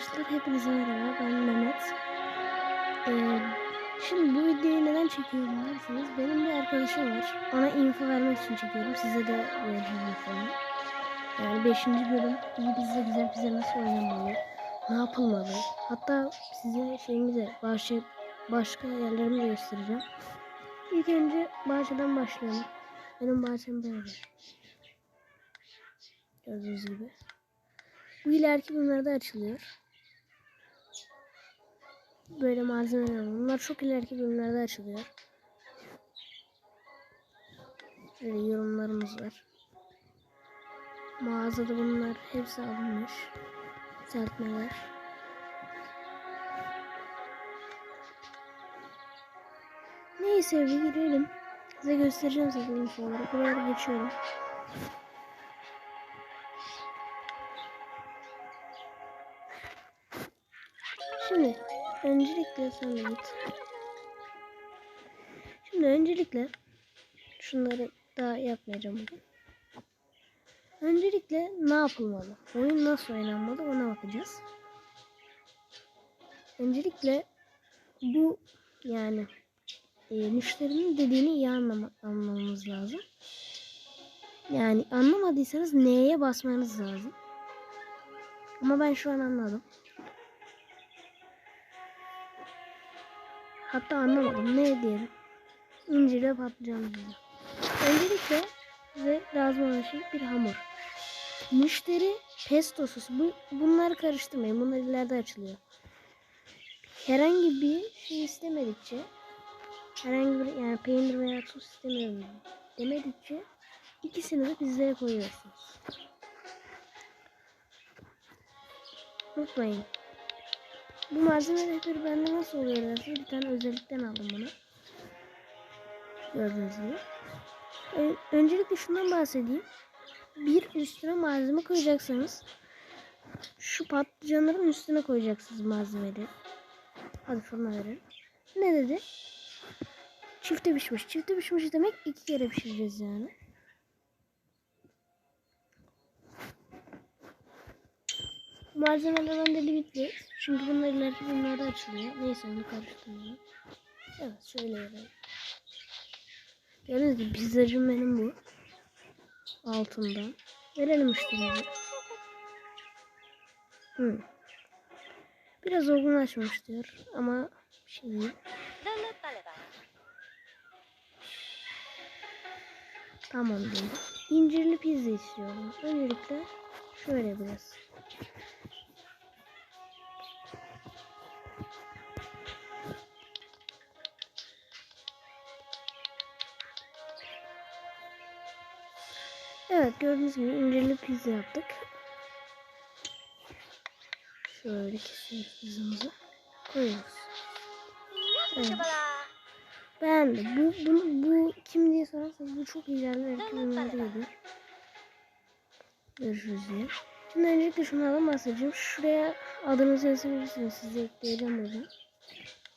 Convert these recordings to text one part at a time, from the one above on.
arkadaşlar. Hepinize merhaba. Ben Mehmet. Ee, şimdi bu videoyu neden çekiyorum derseniz benim bir arkadaşım var. Ona info vermek için çekiyorum. Size de vereceğim infoyu. Yani 5. bölüm iyi bizde güzel bize nasıl oynanmalı, ne yapılmalı. Hatta size şeyimizi bahçe, başka yerlerimi de göstereceğim. İlk önce bahçeden başlayalım. Benim bahçem böyle. Gördüğünüz gibi. Bu ileriki bunlarda açılıyor. Böyle malzemeler. Bunlar çok ileriki bölümlerde açılıyor. Böyle yorumlarımız var. Mağazada bunlar hepsi alınmış. Düzeltmeler. Neyse bir girelim. Size göstereceğim zaten infoları. Buraya geçiyorum. Şimdi öncelikle sen git. Şimdi öncelikle şunları daha yapmayacağım bugün. Öncelikle ne yapılmalı? Oyun nasıl oynanmalı ona bakacağız. Öncelikle bu yani e, müşterinin dediğini iyi anlama, anlamamız lazım. Yani anlamadıysanız neye basmanız lazım. Ama ben şu an anladım. Hatta anlamadım. Ne diyelim? İncir ve patlıcan diyelim. Öncelikle size lazım olan şey bir hamur. Müşteri pesto sosu. Bu, bunları karıştırmayın. Bunlar ileride açılıyor. Herhangi bir şey istemedikçe herhangi bir yani peynir veya tuz istemiyorum demedikçe ikisini de pizzaya koyuyorsunuz. Unutmayın. Bu malzeme rehberi bende nasıl oluyor derseniz bir tane özellikten aldım bunu. Gördüğünüz gibi. Ö- öncelikle şundan bahsedeyim. Bir üstüne malzeme koyacaksanız şu patlıcanların üstüne koyacaksınız malzemeleri. Hadi fırına verelim. Ne dedi? Çifte pişmiş. Çifte pişmiş demek iki kere pişireceğiz yani. Malzemeler bende bitti. Çünkü bunlar ileriki bunlarda açılıyor. Neyse onu karıştırmayalım. Evet şöyle verelim. Gördüğünüz gibi pizzacım benim bu. Altından. Verelim müşteriye. Hmm. Biraz olgunlaşmış diyor ama şey değil. Tamam diyor. İncirli pizza istiyorum. Öncelikle şöyle biraz. Evet gördüğünüz gibi incirli pizza yaptık. Şöyle kesiyoruz pizzamızı. Koyuyoruz. Evet. Beğendim. Bu, bu, bu kim diye sorarsanız bu çok ürünlerde geliyor. Görüşürüz diye. Şimdi öncelikle şunlardan bahsedeceğim. Şuraya adınızı yazabilirsiniz. Size ekleyeceğim buradan.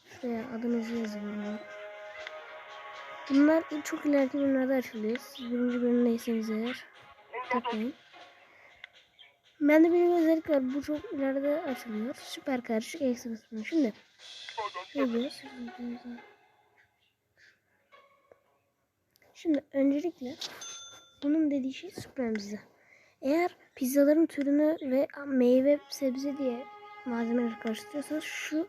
Şuraya adınızı yazın. Bunlar çok ileriki bölümlerde açılıyor. Siz birinci bölümdeyseniz eğer takmayın. Bende bir özellik var. Bu çok ileride açılıyor. Süper karışık kısmı. Şimdi ne diyoruz? Şimdi öncelikle bunun dediği şey süper pizza. Eğer pizzaların türünü ve meyve sebze diye malzemeleri karıştırıyorsanız şu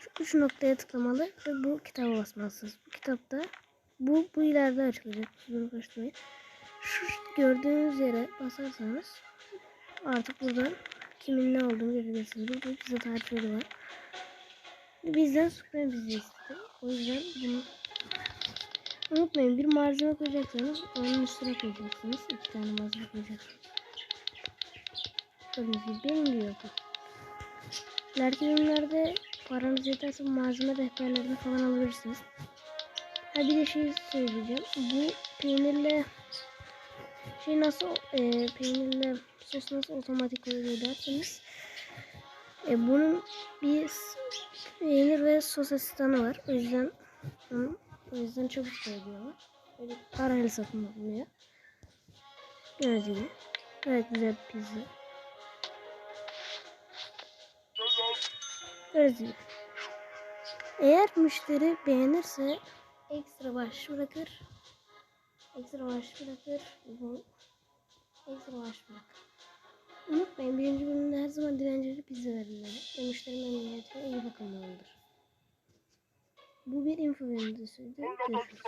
şu üç noktaya tıklamalı ve bu kitaba basmalısınız. Bu kitapta bu bu ileride açılacak. Bunu karıştırmayın. Şu gördüğünüz yere basarsanız artık buradan kimin ne olduğunu görebilirsiniz. Burada pizza tarifleri var. Bizden süper pizza istedi. O yüzden bunu unutmayın bir malzeme koyacaksanız onun üstüne koyacaksınız. İki tane malzeme koyacaksınız. Gördüğünüz gibi benim gibi yapın. İleriki bölümlerde paranız yeterse malzeme rehberlerini falan alabilirsiniz. Ha bir de şey söyleyeceğim. Bu peynirle şey nasıl e, peynirle sos nasıl otomatik oluyor derseniz e, bunun bir peynir ve sos asistanı var. O yüzden o yüzden çabuk söylüyorlar. Böyle parayla satın alınıyor. Gördüğünüz. Evet güzel pizza. Gördüğünüz. Eğer müşteri beğenirse ekstra baş bırakır. Ekstra baş bırakır. Bu bırakır. Unutmayın birinci bölümde her zaman dilencilere pizza verirler. Ve müşteri memnuniyetine iyi bakılmalıdır. Bu bir info videosuydu. Görüşürüz.